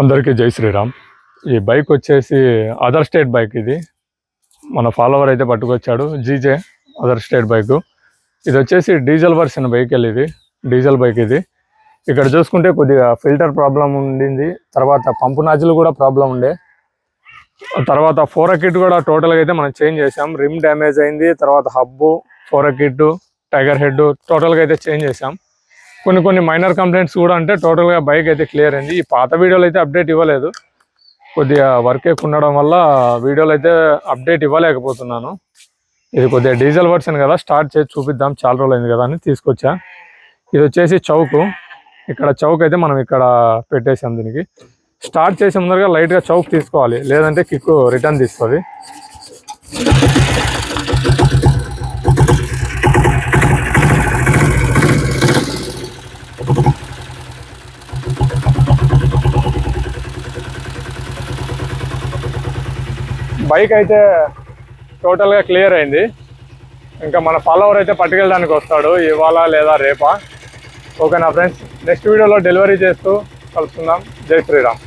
అందరికీ జై శ్రీరామ్. ఈ బైక్ వచ్చేసి అదర్ స్టేట్ బైక్ ఇది. మన ఫాలోవర్ అయితే పట్టుకొచ్చాడు. G J other state bike ఇది వచ్చేసి డీజిల్ వర్షన్ వెహికల్ ఇది. డీజిల్ బైక్ ఇది. ఇక్కడ చూసుకుంటే కొద్దిగా ఫిల్టర్ ప్రాబ్లం ఉండింది. తర్వాత పంపు నాజులు కూడా ప్రాబ్లం ఉండే. తర్వాత ఫోర్ కిట్ కూడా టోటల్గా అయితే మనం చేంజ్ చేసాం రిమ్ డ్యామేజ్ అయింది. తర్వాత hub four kit tiger head టోటల్గా అయితే చేంజ్ చేసాం కొన్ని కొన్ని మైనర్ కంప్లైంట్స్ కూడా అంటే టోటల్గా బైక్ అయితే క్లియర్ అయింది. ఈ పాత వీడియోలు అయితే అప్డేట్ ఇవ్వలేదు. కొద్దిగా వర్క్ ఎక్కువ ఉండడం వల్ల వీడియోలు అయితే అప్డేట్ ఇవ్వలేకపోతున్నాను. ఇది కొద్దిగా డీజిల్ వర్షన్ కదా స్టార్ట్ చేసి చూపిద్దాం చాలా రోజులు అయింది కదా అని తీసుకొచ్చా. ఇది వచ్చేసి చౌక్. ఇక్కడ చౌక్ అయితే మనం ఇక్కడ పెట్టేసాం దీనికి. స్టార్ట్ చేసే ముందరగా లైట్గా చౌక్ తీసుకోవాలి. లేదంటే కిక్ రిటర్న్ తీస్తుంది బైక్ అయితే టోటల్గా క్లియర్ అయింది. ఇంకా మన ఫాలోవర్ అయితే పట్టుకెళ్ళడానికి వస్తాడు ఇవాళ లేదా రేపా? ఓకేనా ఫ్రెండ్స్ నెక్స్ట్ వీడియోలో డెలివరీ చేస్తూ కలుసుకుందాం. జై శ్రీరామ్.